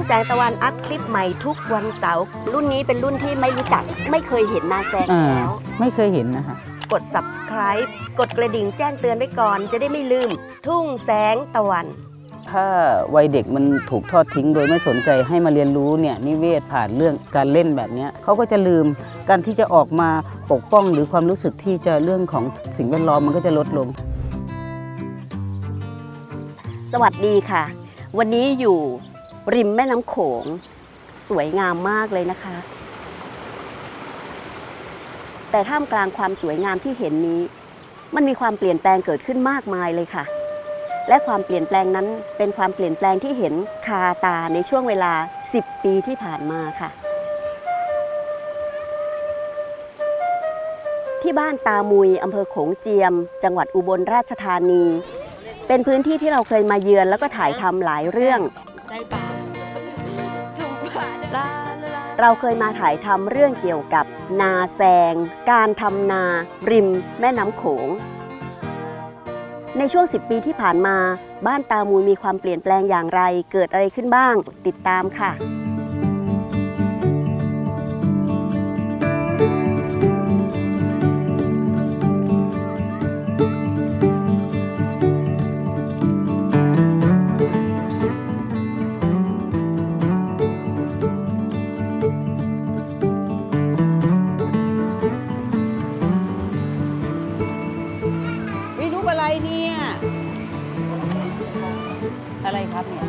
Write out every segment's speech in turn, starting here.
งแสงตะวันอัพคลิปใหม่ทุกวันเสาร์รุ่นนี้เป็นรุ่นที่ไม่รู้จัก ไม่เคยเห็นนาแซงอ่าแล้ว ไม่เคยเห็นนะคะ กด subscribe กดกระดิ่งแจ้งเตือนไว้ก่อน จะได้ไม่ลืม ทุ่งแสงตะวัน ถ้าวัยเด็กมันถูกทอดทิ้งโดยไม่สนใจให้มาเรียนรู้เนี่ยนิเวศผ่านเรื่องการเล่นแบบเนี้ยเขาก็จะลืมการที่จะออกมาปกป้องหรือความรู้สึกที่จะเรื่องของสิ่งแวดล้อมมันก็จะลดลง สวัสดีค่ะ วันนี้อยู่ ริมแม่น้ำโขง สวยงามมากเลยนะคะ แต่ท่ามกลางความสวยงามที่เห็นนี้ มันมีความเปลี่ยนแปลงเกิดขึ้นมากมายเลยค่ะ และความเปลี่ยนแปลงนั้นเป็นความเปลี่ยนแปลงที่เห็นคาตาในช่วงเวลา 10 ปีที่ผ่านมาค่ะ ที่บ้านตามุยอำเภอโขงเจียม จังหวัดอุบลราชธานี เป็นพื้นที่ที่เราเคยมาเยือนแล้วก็ถ่ายทำหลายเรื่อง เราเคยมาถ่ายทำเรื่องเกี่ยวกับนาแซง การทำนา ริม แม่น้ำโขง ในช่วง 10 ปีที่ผ่านมา บ้านตามูลมีความเปลี่ยนแปลงอย่างไร เกิดอะไรขึ้นบ้าง ติดตามค่ะ เนี่ย อะไรครับเนี่ย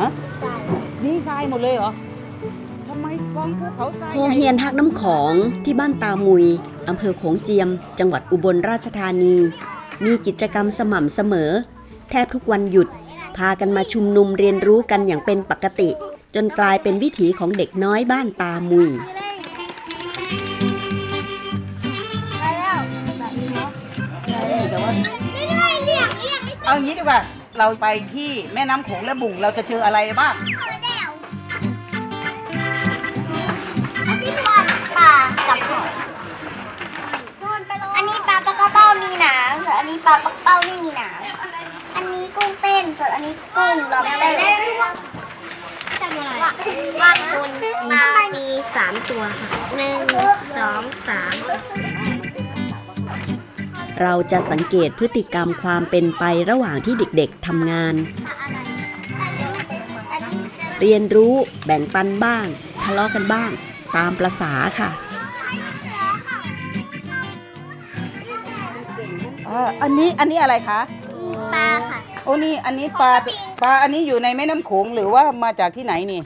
ฮะนี่ทรายหมดเลยเหรอทำไมกองภูเขาทรายโรงเรียนทักน้ำของที่บ้านตามุยอำเภอโขงเจียม จังหวัดอุบลราชธานี มีกิจกรรมสม่ำเสมอ แทบทุกวันหยุด พากันมาชุมนุมเรียนรู้กันอย่างเป็นปกติ จนกลายเป็นวิถีของเด็กน้อยบ้านตามุย เอาอย่างนี้ดีกว่า เราไปที่แม่น้ำโขงและบุ่งเราจะเจออะไรบ้างปลากับหอยอันนี้ปลาปลากระเป้ามีหนามส่วนอันนี้ปลาปลากระเป้าไม่มีหนามอันนี้กุ้งเต้นส่วนอันนี้กุ้งลอบเตอร์ว่าคุณมามีสามตัวค่ะหนึ่งสองสาม เราจะสังเกตพฤติกรรมความเป็นไประหว่างที่เด็กๆทำงาน เรียนรู้แบ่งปันบ้าง ทะเลาะกันบ้าง ตามประษาค่ะอันนี้อันนี้อะไรคะปลาค่ะโอ้นี่อันนี้ปลาปลาอันนี้อยู่ในแม่น้ำโขงหรือว่ามาจากที่ไหนนี่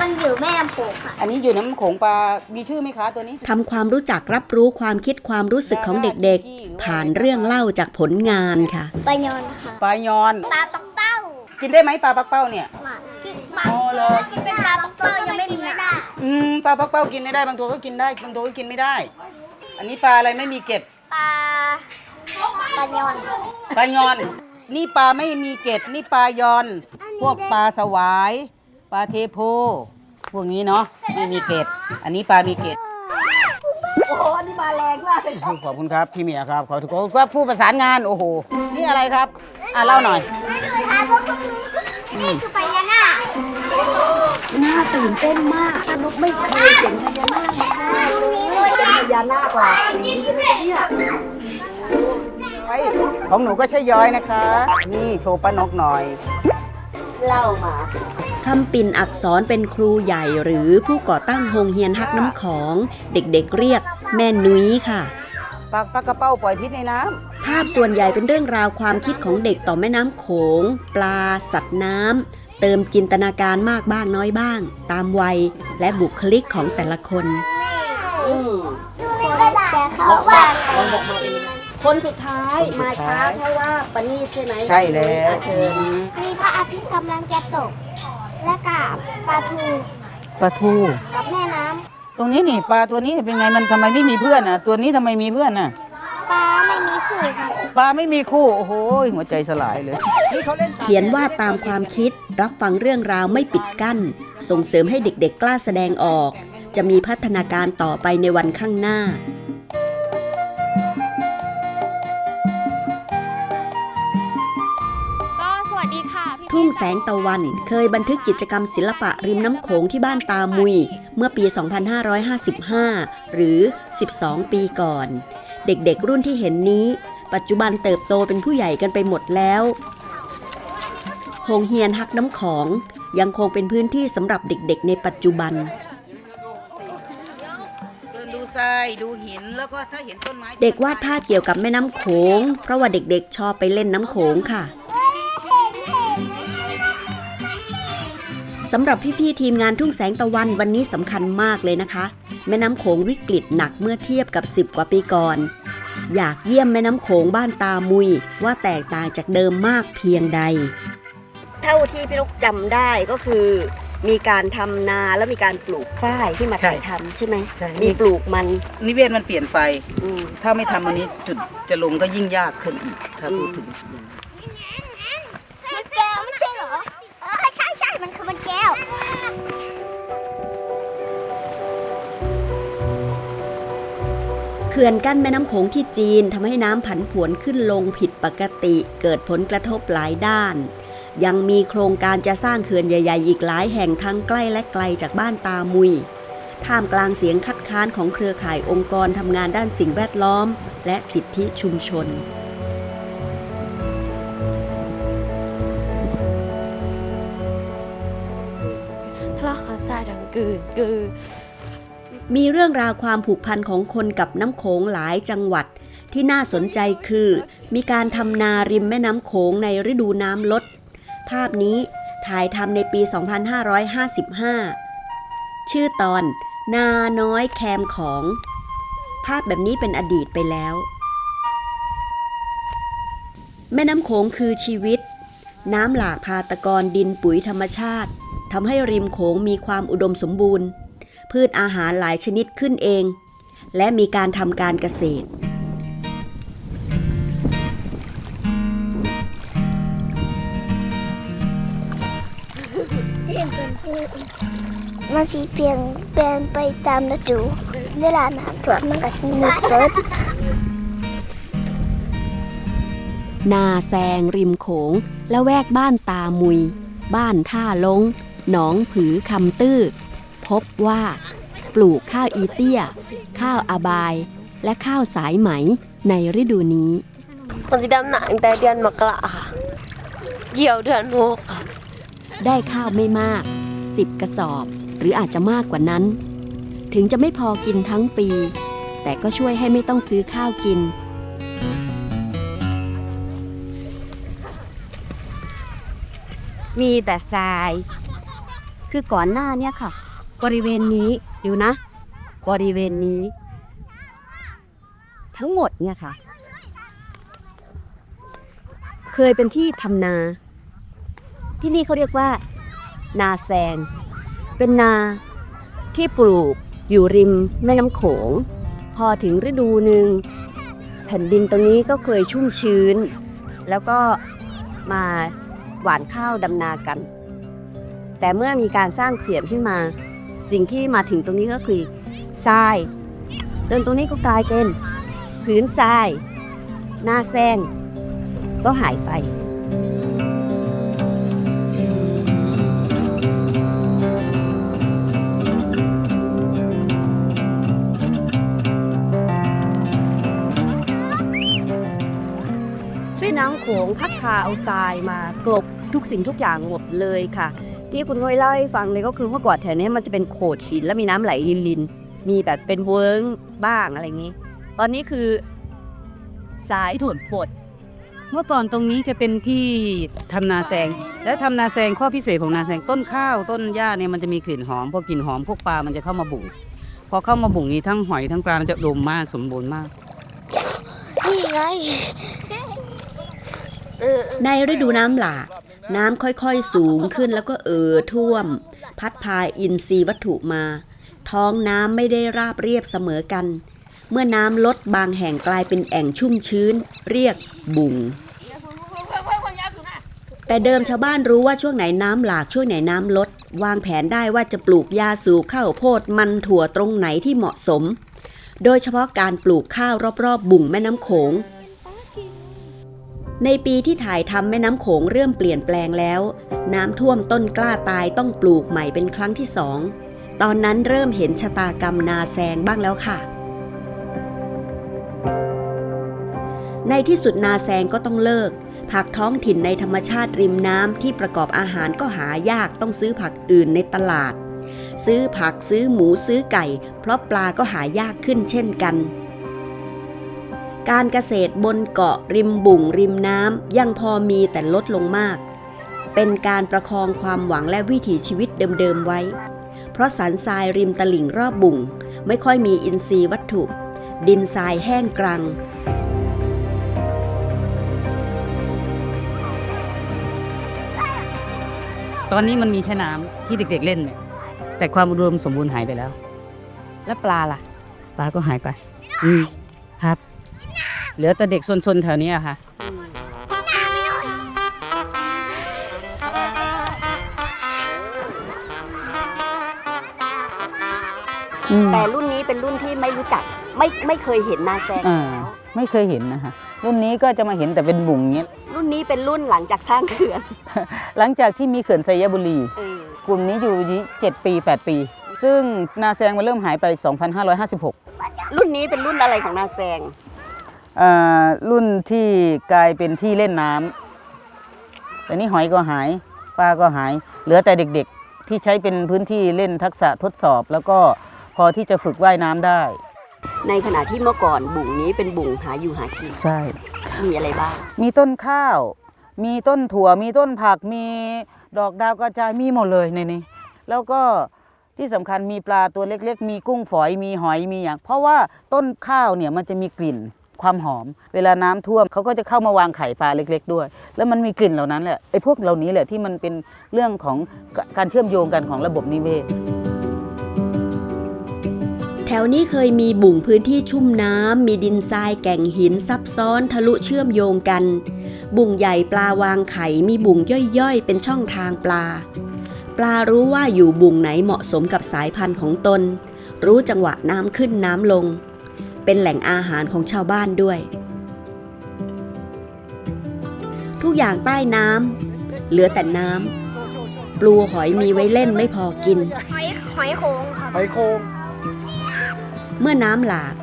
มันอยู่แม่น้ำโขงค่ะ อันนี้อยู่น้ำโขงปลา มีชื่อไหมคะตัวนี้ ทำความรู้จักรับรู้ความคิดความรู้สึกของเด็กๆ ผ่านเรื่องเล่าจากผลงานค่ะ ปลายอนค่ะ ปลายอน ปลาปักเป้ากินได้ไหมปลาปักเป้าเนี่ย หมากินหมาอ๋อเหรอ กินเป็นปลาปักเป้ายังไม่มีหนามอืมปลาปักเป้ากินได้บางตัวก็กินได้บางตัวก็กินไม่ได้ อันนี้ปลาอะไรไม่มีเกล็ดปลาปลายอน ปลายอน นี่ปลาไม่มีเกล็ดนี่ปลายอน พวกปลาสวาย ปลาเทโพ พวกนี้เนาะไม่มีเกล็ด อันนี้ปลามีเกล็ด โอ้อันนี้มาแรงมากเลยขอบคุณครับพี่เมียครับ ขอบคุณครับผู้ประสานงานโอ้โห นี่อะไรครับ อะเล่าหน่อยนี่คือพญานาคน่าตื่นเต้นมากนุกไม่เคยเห็นพญานาคเป็นพญานาคหลากสีใช่ไหมเนี่ยของหนูก็ใช่ย้อยนะคะ นี่โชว์ป้านกหน่อย เล่ามา คำปิ่นอักษรเป็นครูใหญ่หรือผู้ก่อตั้งโฮงเฮียนฮักน้ำของ เด็กๆเรียกแม่นุ้ยค่ะปลาปลากระเป้าปล่อยพิษในน้ำภาพส่วนใหญ่เป็นเรื่องราวความคิดของเด็กต่อแม่น้ำโขง ปลา สัตว์น้ำเติมจินตนาการมากบ้างน้อยบ้าง ตามวัยและบุคลิกของแต่ละคนแต่เขาว่าคนสุดท้ายมาช้าเพราะว่าปนีตใช่ไหมใช่แล้วอะเชิญมีพระอาทิตย์กำลังจะตก และกับปลาทูปลาทู กับแม่น้ตรงนี้นี่ปลาตัวนี้เป็นไงมันทำไมไม่มีเพื่อนอะ ตัวนี้ทำไมมีเพื่อนอะำปลาไม่มีคู่ค่ะปลาไม่มีคู่ โอ้โหหัวใจสลายเลยนี่เขาเล่นเขียนวาดตามความคิด รับฟังเรื่องราวไม่ปิดกั้น ส่งเสริมให้เด็กๆกล้าแสดงออก จะมีพัฒนาการต่อไปในวันข้างหน้า ทุ่งแสงตะวัน เคยบันทึกกิจกรรมศิลปะริมน้ำโขงที่บ้านตามุย เมื่อปี 2555 หรือ 12 ปีก่อน เด็กๆรุ่นที่เห็นนี้ ปัจจุบันเติบโตเป็นผู้ใหญ่กันไปหมดแล้วโฮงเฮียนฮักน้ำของ ยังคงเป็นพื้นที่สำหรับเด็กๆ ในปัจจุบันดูทรายดูหินแล้วก็ถ้าเห็นต้นไม้เด็กวาดภาพเกี่ยวกับแม่น้ำโขง เพราะว่าเด็กๆชอบไปเล่นน้ำโขงค่ะ สำหรับพี่ๆทีมงานทุ่งแสงตะวันวันนี้สำคัญมากเลยนะคะ แม่น้ำโขงวิกฤตหนักเมื่อเทียบกับ 10 กว่าปีก่อน อยากเยี่ยมแม่น้ำโขงบ้านตามุย ว่าแตกต่างจากเดิมมากเพียงใด เท่าที่พี่ลูกจำได้ก็คือ มีการทำนาแล้วมีการปลูกฝ้ายที่มาถ่ายทำใช่ไหมใช่ มีปลูกมันนิเวศมันเปลี่ยนไป อืม ถ้าไม่ทำอันนี้จุดจะลงก็ยิ่งยากขึ้นอีกถ้าพูดถึง เขื่อนกั้นแม่น้ำโขงที่จีนทำให้น้ำผันผวนขึ้นลงผิดปกติ เกิดผลกระทบหลายด้าน ยังมีโครงการจะสร้างเขื่อนใหญ่ ๆ อีกหลายแห่งทั้งใกล้และไกลจากบ้านตามุย ท่ามกลางเสียงคัดค้านของเครือข่ายองค์กรทำงานด้านสิ่งแวดล้อม และสิทธิชุมชนทะเลาะหาทรายดังกือกือ มีเรื่องราวความผูกพันของคนกับน้ำโขงหลายจังหวัด ที่น่าสนใจคือ มีการทำนาริมแม่น้ำโขงในฤดูน้ำลด ภาพนี้ถ่ายทำในปี 2555 ชื่อตอน นาน้อยแคมของ ภาพแบบนี้เป็นอดีตไปแล้ว แม่น้ำโขงคือชีวิต น้ำหลากพาตะกอนดินปุ๋ยธรรมชาติทำให้ริมโขงมีความอุดมสมบูรณ์ พืชอาหารหลายชนิดขึ้นเอง และมีการทำการเกษตร มันสีเปลี่ยนเปลี่ยนไปตามฤดูเวลาน้ำท่วมมันก็สีมืดเกิดนาแซงริมโขง และแวกบ้านตามุย บ้านท่าลง หนองผือคำตื้อ พบว่า ปลูกข้าวอีเตี้ย ข้าวอาบาย และข้าวสายไหมในฤดูนี้คนสีดำหนังแต่เดือนมกราค่ะเกี่ยวเดือนหกค่ะได้ข้าวไม่มาก10กระสอบ หรืออาจจะมากกว่านั้น ถึงจะไม่พอกินทั้งปี แต่ก็ช่วยให้ไม่ต้องซื้อข้าวกินมีแต่ทราย คือก่อนหน้าเนี่ยค่ะ บริเวณนี้อยู่นะ บริเวณนี้ ทั้งหมดเนี่ยค่ะ เคยเป็นที่ทำนา ที่นี่เขาเรียกว่า นาแซง เป็นนาที่ปลูกอยู่ริมแม่น้ำโขง พอถึงฤดูหนึ่งแผ่นดินตรงนี้ก็เคยชุ่มชื้น แล้วก็มาหว่านข้าวดำนากัน แต่เมื่อมีการสร้างเขื่อนขึ้นมา สิ่งที่มาถึงตรงนี้ก็คือทรายเดินตรงนี้ก็กลายเป็นผืนทราย หน้าแซงก็หายไปแม่น้ำโขงพัดพาเอาทรายมากลบทุกสิ่งทุกอย่างหมดเลยค่ะ ที่คุณน้อยเล่าให้ฟังเลยก็คือเมื่อก่อนแถวนี้มันจะเป็นโขดหินแล้วมีน้ำไหลลินลินๆมีแบบเป็นเวิ้งบ้างอะไรอย่างนี้ ตอนนี้คือทรายถ่วนปดเมื่อก่อนตรงนี้จะเป็นที่ทำนาแซง และทำนาแซงข้อพิเศษของนาแซงต้นข้าวต้นหญ้าเนี่ยมันจะมีกลิ่นหอมพอกลิ่นหอมพวกปลา มันจะเข้ามาบุ่งพอเข้ามาบุ่งนี้ทั้งหอยทั้งปลามันจะอุดมมากสมบูรณ์มากนี่ไงในฤดูน้ำหลาก น้ำค่อยๆสูงขึ้นแล้วก็เอ่อท่วม พัดพาอินทรีย์วัตถุมา ท้องน้ำไม่ได้ราบเรียบเสมอกัน เมื่อน้ำลดบางแห่งกลายเป็นแอ่งชุ่มชื้น เรียกบุงแต่เดิมชาวบ้านรู้ว่าช่วงไหนน้ำหลากช่วงไหนน้ำลด วางแผนได้ว่าจะปลูกยาสูบข้าวโพดมันถั่วตรงไหนที่เหมาะสม โดยเฉพาะการปลูกข้าวรอบๆบุ่งแม่น้ำโขง ในปีที่ถ่ายทำแม่น้ำโขงเริ่มเปลี่ยนแปลงแล้ว น้ำท่วมต้นกล้าตายต้องปลูกใหม่เป็นครั้งที่สอง ตอนนั้นเริ่มเห็นชะตากรรมนาแซงบ้างแล้วค่ะ ในที่สุดนาแซงก็ต้องเลิก ผักท้องถิ่นในธรรมชาติริมน้ำที่ประกอบอาหารก็หายากต้องซื้อผักอื่นในตลาด ซื้อผักซื้อหมูซื้อไก่ เพราะปลาก็หายากขึ้นเช่นกัน การเกษตรบนเกาะริมบุ่งริมน้ำยังพอมีแต่ลดลงมาก เป็นการประคองความหวังและวิถีชีวิตเดิมๆไว้ เพราะสันทรายริมตลิ่งรอบบุ่ง ไม่ค่อยมีอินทรีย์วัตถุ ดินทรายแห้งกรัง ตอนนี้มันมีแค่น้ำที่เด็กๆเล่นเนี่ยแต่ความอุดมสมบูรณ์หายไปแล้ว แล้วปลาล่ะ ปลาก็หายไป อืมครับ เหลือแต่เด็กซนๆแถวนี้อะค่ะแต่รุ่นนี้เป็นรุ่นที่ไม่รู้จัก ไม่ไม่เคยเห็นนาแซงอ่าไม่เคยเห็นนะคะ รุ่นนี้ก็จะมาเห็นแต่เป็นบุ่งเนี้ย รุ่นนี้เป็นรุ่นหลังจากสร้างเขื่อนหลังจากที่มีเขื่อนไซยบุรี เออกลุ่มนี้อยู่เจ็ดปี 8 ปี ซึ่งนาแซงมันเริ่มหายไป 2556 รุ่นนี้เป็นรุ่นอะไรของนาแซงอ่า รุ่นที่กลายเป็นที่เล่นน้ำแต่นี่หอยก็หายปลาก็หาย เหลือแต่เด็กๆ ที่ใช้เป็นพื้นที่เล่นทักษะทดสอบ แล้วก็พอที่จะฝึกว่ายน้ำได้ ในขณะที่เมื่อก่อนบุ่งนี้เป็นบุ่งหาอยู่หากินใช่ มีอะไรบ้าง มีต้นข้าว มีต้นถั่ว มีต้นผัก มีดอกดาวกระจาย มีหมดเลยในนี้ แล้วก็ที่สำคัญมีปลาตัวเล็ก ๆ มีกุ้งฝอย มีหอย มีอย่าง เพราะว่าต้นข้าวเนี่ยมันจะมีกลิ่น ความหอม เวลาน้ำท่วมเขาก็จะเข้ามาวางไข่ปลาเล็ก ๆ ด้วย แล้วมันมีกลิ่นเหล่านั้นแหละไอ้พวกเหล่านี้แหละที่มันเป็นเรื่องของการเชื่อมโยงกันของระบบนิเวศแถวนี้เคยมีบุ่งพื้นที่ชุ่มน้ำ มีดินทรายแก่งหินซับซ้อนทะลุเชื่อมโยงกัน บุ่งใหญ่ปลาวางไข่มีบุ่งย่อยๆ เป็นช่องทางปลา ปลารู้ว่าอยู่บุ่งไหนเหมาะสมกับสายพันธุ์ของตน รู้จังหวะน้ำขึ้นน้ำลง เป็นแหล่งอาหารของชาวบ้านด้วย ทุกอย่างใต้น้ำเหลือแต่น้ำปลูหอยมีไว้เล่นไม่พอกิน หอยหอยโขงครับหอยโคงเมื่อน้ำหลาก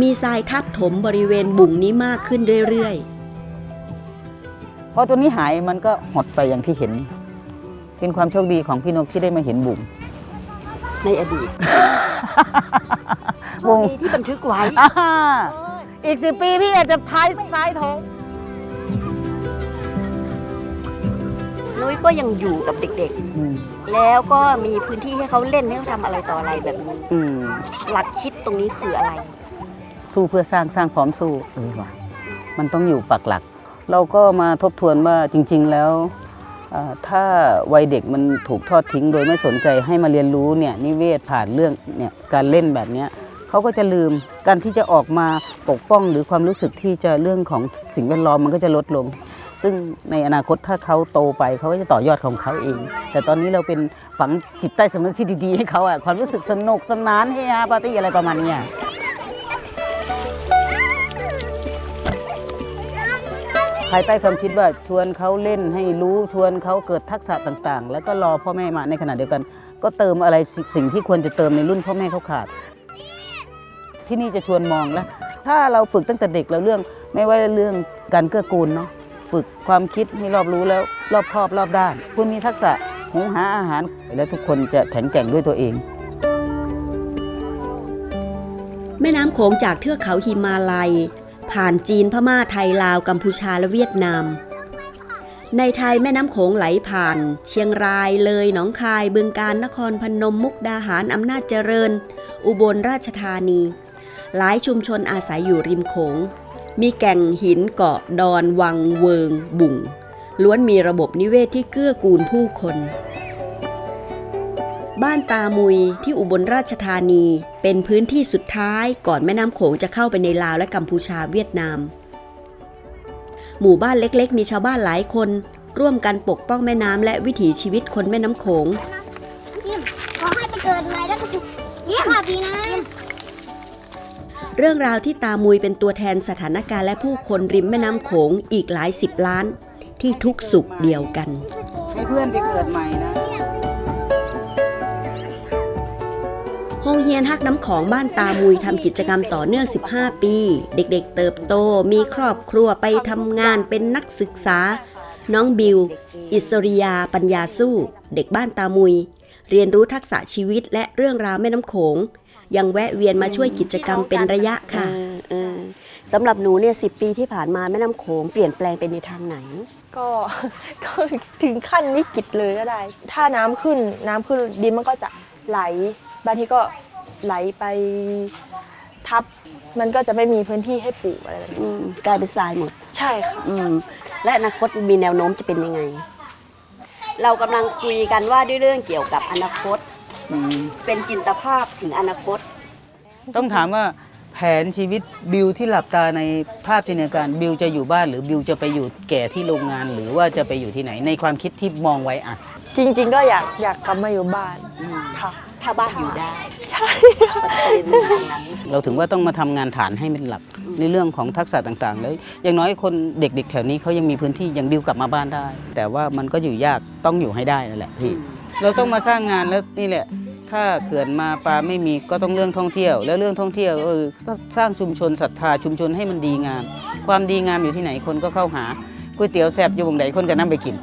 มีทรายทับถมบริเวณบุ่งนี้มากขึ้นเรื่อยพอตัวนี้หายมันก็หดไปอย่างที่เห็น เป็นความโชคดีของพี่นกที่ได้มาเห็นบุ่งๆในอดีต โชบุ่คงดีที่บันทึกไว้อ่าอีกสิปีพี่อาจจะท้ายท้ายท้องนุ้ยก็ยังอยู่กับเด็กอืมๆแล้วก็มีพื้นที่ให้เขาเล่นให้เขาทำอะไรต่ออะไรแบบนี้อืมหลักคิดตรงนี้คืออะไร สู้เพื่อสร้างสร้างพร้อมสู้เออว่ะมันต้องอยู่ปักหลัก เราก็มาทบทวนว่าจริง ๆแล้วเอ่อถ้าวัยเด็กมันถูกทอดทิ้งโดยไม่สนใจให้มาเรียนรู้เนี่ยนิเวศผ่านเรื่องเนี่ยการเล่นแบบเนี้ย เขาก็จะลืมการที่จะออกมาปกป้องหรือความรู้สึกที่จะเรื่องของสิ่งแวดล้อมมันก็จะลดลง ซึ่งในอนาคตถ้าเขาโตไปเขาก็จะต่อยอดของเขาเอง แต่ตอนนี้เราเป็นฝังจิตใต้สำนึกที่ดีๆให้เขาอะความรู้สึกสนุกสนานเฮฮาปาร์ตี้อะไรประมาณนี้ภายใต้ความคิดว่าชวนเขาเล่นให้รู้ชวนเขาเกิดทักษะต่างๆ แล้วก็รอพ่อแม่มาในขณะเดียวกัน ก็เติมอะไรสิ่งที่ควรจะเติมในรุ่นพ่อแม่เขาขาด ที่นี่จะชวนมองแล้วถ้าเราฝึกตั้งแต่เด็กแล้วเรื่อง ไม่ว่าเรื่องการเกื้อกูลเนาะฝึกความคิดให้รอบรู้แล้วรอบครอบรอบด้าน คุณมีทักษะหุงหาอาหาร แล้วทุกคนจะแข็งแกร่งด้วยตัวเอง แม่น้ำโขงจากเทือกเขาหิมาลัย ผ่านจีนพม่าไทยลาวกัมพูชาและเวียดนามในไทยแม่น้ำโขงไหลผ่าน เชียงรายเลยหนองคายบึงการนครพนมมุกดาหารอำนาจเจริญ อุบลราชธานี หลายชุมชนอาศัยอยู่ริมโขง มีแก่งหินเกาะดอน วังเวิง บุ่ง ล้วนมีระบบนิเวศที่เกื้อกูลผู้คน บ้านตามุยที่อุบลราชธานีเป็นพื้นที่สุดท้ายก่อนแม่น้ำโขงจะเข้าไปในลาวและกัมพูชาเวียดนาม หมู่บ้านเล็กๆ มีชาวบ้านหลายคน ร่วมกันปกป้องแม่น้ำและวิถีชีวิตคนแม่น้ำโขงยิ้มขอให้ไปเกิดใหม่แล้วก็สุขภาพดีนะ เรื่องราวที่ตามุยเป็นตัวแทนสถานการณ์และผู้คนริมแม่น้ำโขงอีกหลายสิบล้าน ที่ทุกสุขเดียวกันให้เพื่อนไปเกิดใหม่นะโรงเรียนฮักน้ำของบ้านตามุยทำกิจกรรมต่อเนื่อง 15 ปี เด็กๆเติบโต มีครอบครัวไปทำงานเป็นนักศึกษา น้องบิว อิสริยา ปัญญาสู้ เด็กบ้านตามุย เรียนรู้ทักษะชีวิตและเรื่องราวแม่น้ำโขง ยังแวะเวียนมาช่วยกิจกรรมเป็นระยะค่ะสำหรับหนูเนี่ยสิปีที่ผ่านมาแม่น้ำโขงเปลี่ยนแปลงไปในทางไหน ก็ก็ถึงขั้นวิกฤตเลยก็ได้ ถ้าน้ำขึ้นน้ำขึ้นดินมันก็จะไหลบางทีก็ไหลไปทับ มันก็จะไม่มีพื้นที่ให้ปลูกอะไรแบบนี้อืมกลายเป็นทรายหมด ใช่ค่ะอืมและอนาคตมีแนวโน้มจะเป็นยังไง เรากำลังคุยกันว่าด้วยเรื่องเกี่ยวกับอนาคตอืม เป็นจินตภาพถึงอนาคต ต้องถามว่าแผนชีวิตบิวที่หลับตาในภาพจินตนาการบิวจะอยู่บ้านหรือบิวจะไปอยู่แก่ที่โรงงาน หรือว่าจะไปอยู่ที่ไหนในความคิดที่มองไว้อะ จริง ๆ ก็อยากอยากกลับมาอยู่บ้านค่ะ ถ้าบ้านอยู่ได้ใช่ประเด็นทางนั้นเราถึงว่าต้องมาทำงานฐานให้เป็นหลักในเรื่องของทักษะต่างๆ แล้วอย่างน้อยคนเด็ก ๆ แถวนี้เขายังมีพื้นที่ยังบิวกลับมาบ้านได้ แต่ว่ามันก็อยู่ยากต้องอยู่ให้ได้นั่นแหละพี่ เราต้องมาสร้างงานแล้วนี่แหละ ถ้าเขื่อนมาปลาไม่มีก็ต้องเรื่องท่องเที่ยว แล้วเรื่องท่องเที่ยวก็สร้างชุมชนศรัทธาชุมชนให้มันดีงาม ความดีงามอยู่ที่ไหนคนก็เข้าหาก๋วยเตี๋ยวแซ่บอยู่วงใดคนก็นั่ไปกิน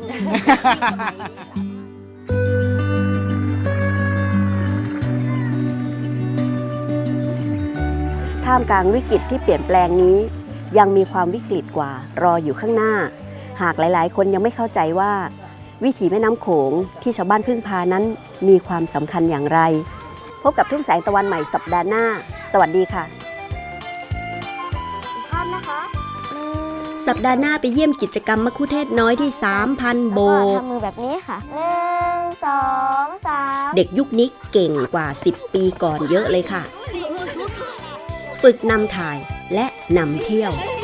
ท่ามกลางวิกฤตที่เปลี่ยนแปลงนี้ ยังมีความวิกฤตกว่ารออยู่ข้างหน้า หากหลาย ๆ คนยังไม่เข้าใจว่า วิถีแม่น้ำโขงที่ชาวบ้านพึ่งพานั้นมีความสำคัญอย่างไร พบกับทุ่งแสงตะวันใหม่สัปดาห์หน้า สวัสดีค่ะภาพนะคะหนึ่งสัปดาห์หน้าไปเยี่ยมกิจกรรมมะคุเทศน้อยที่ 3,000 โบแล้วก็กทำมือแบบนี้ค่ะหนึ่งสองสามเด็กยุคนี้เก่งกว่า 10 ปีก่อนเยอะเลยค่ะ ฝึกนำถ่ายและนำเที่ยวห